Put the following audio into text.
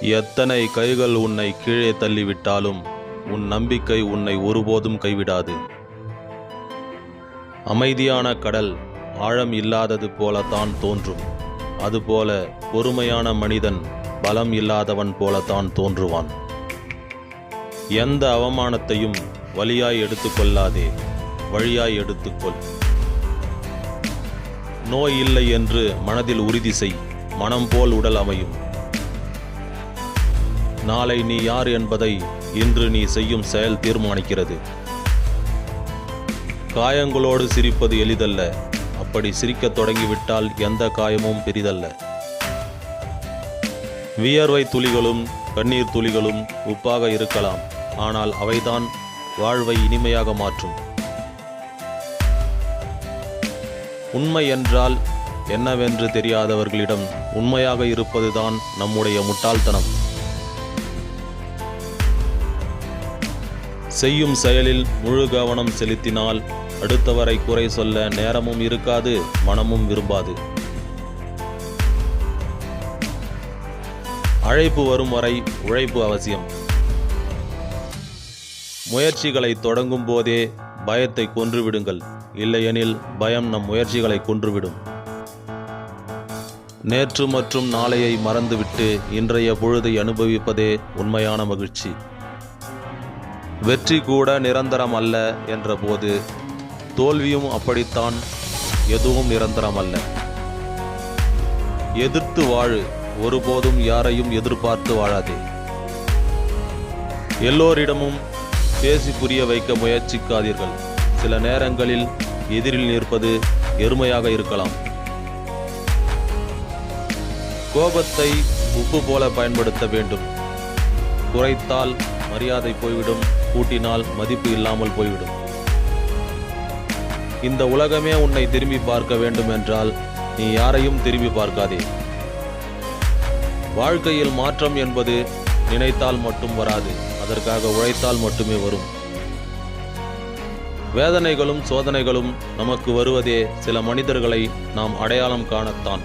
எத்தனை கைகள் உன்னை கீழே தள்ளிவிட்டாலும் உன் நம்பிக்கை உன்னை ஒருபோதும் கைவிடாது. அமைதியான கடல் ஆழம் இல்லாதது போலத்தான் தோன்றும். அதுபோல பொறுமையான மனிதன் பலம் இல்லாதவன் போலத்தான் தோன்றுவான். எந்த அவமானத்தையும் வழியாய் எடுத்துக்கொள்ளாதே வழியாய் எடுத்துக்கொள் நோய் இல்லை என்று மனதில் உறுதி செய் மனம் போல் உடல் அமையும். நாளை நீ யார் என்பதை இன்று நீ செய்யும் செயல் தீர்மானிக்கிறது. காயங்களோடு சிரிப்பது எளிதல்ல. அப்படி சிரிக்கத் தொடங்கிவிட்டால் எந்த காயமும் பெரிதல்ல. வியர்வை துளிகளும் கண்ணீர் துளிகளும் உப்பாக இருக்கலாம். ஆனால் அவைதான் வாழ்வை இனிமையாக மாற்றும். உண்மை என்றால் என்னவென்று தெரியாதவர்களிடம் உண்மையாக இருப்பதுதான் நம்முடைய முட்டாள்தனம். செய்யும் செயலில் முழு கவனம் செலுத்தினால் அடுத்தவரை குறை சொல்ல நேரமும் இருக்காது மனமும் விரும்பாது. அழைப்பு வரும் வரை உழைப்பு அவசியம். முயற்சிகளை தொடங்கும் போதே பயத்தை கொன்றுவிடுங்கள். இல்லையெனில் பயம் நம் முயற்சிகளை கொன்றுவிடும். நேற்று மற்றும் நாளையை மறந்துவிட்டு இன்றைய பொழுதை அனுபவிப்பதே உண்மையான மகிழ்ச்சி. வெற்றி கூட நிரந்தரம் அல்ல என்றபோது தோல்வியும் அப்படித்தான் எதுவும் நிரந்தரம் அல்ல எதிர்த்து வாழு ஒருபோதும் யாரையும் எதிர்பார்த்து வாழாதே. எல்லோரிடமும் பேசி புரிய வைக்க முயற்சிக்காதீர்கள். சில நேரங்களில் எதிரில் நிற்பது எருமையாக இருக்கலாம். கோபத்தை உப்பு போல பயன்படுத்த வேண்டும். குறைத்தால் மரியாதை போய்விடும். கூட்டினால் மதிப்பு இல்லாமல் போய்விடும். இந்த உலகமே உன்னை திரும்பி பார்க்க வேண்டும் என்றால் நீ யாரையும் திரும்பி பார்க்காதே. வாழ்க்கையில் மாற்றம் என்பது நினைத்தால் மட்டும் வராது. அதற்காக உழைத்தால் மட்டுமே வரும். வேதனைகளும் சோதனைகளும் நமக்கு வருவதே சில மனிதர்களை நாம் அடையாளம் காணத்தான்.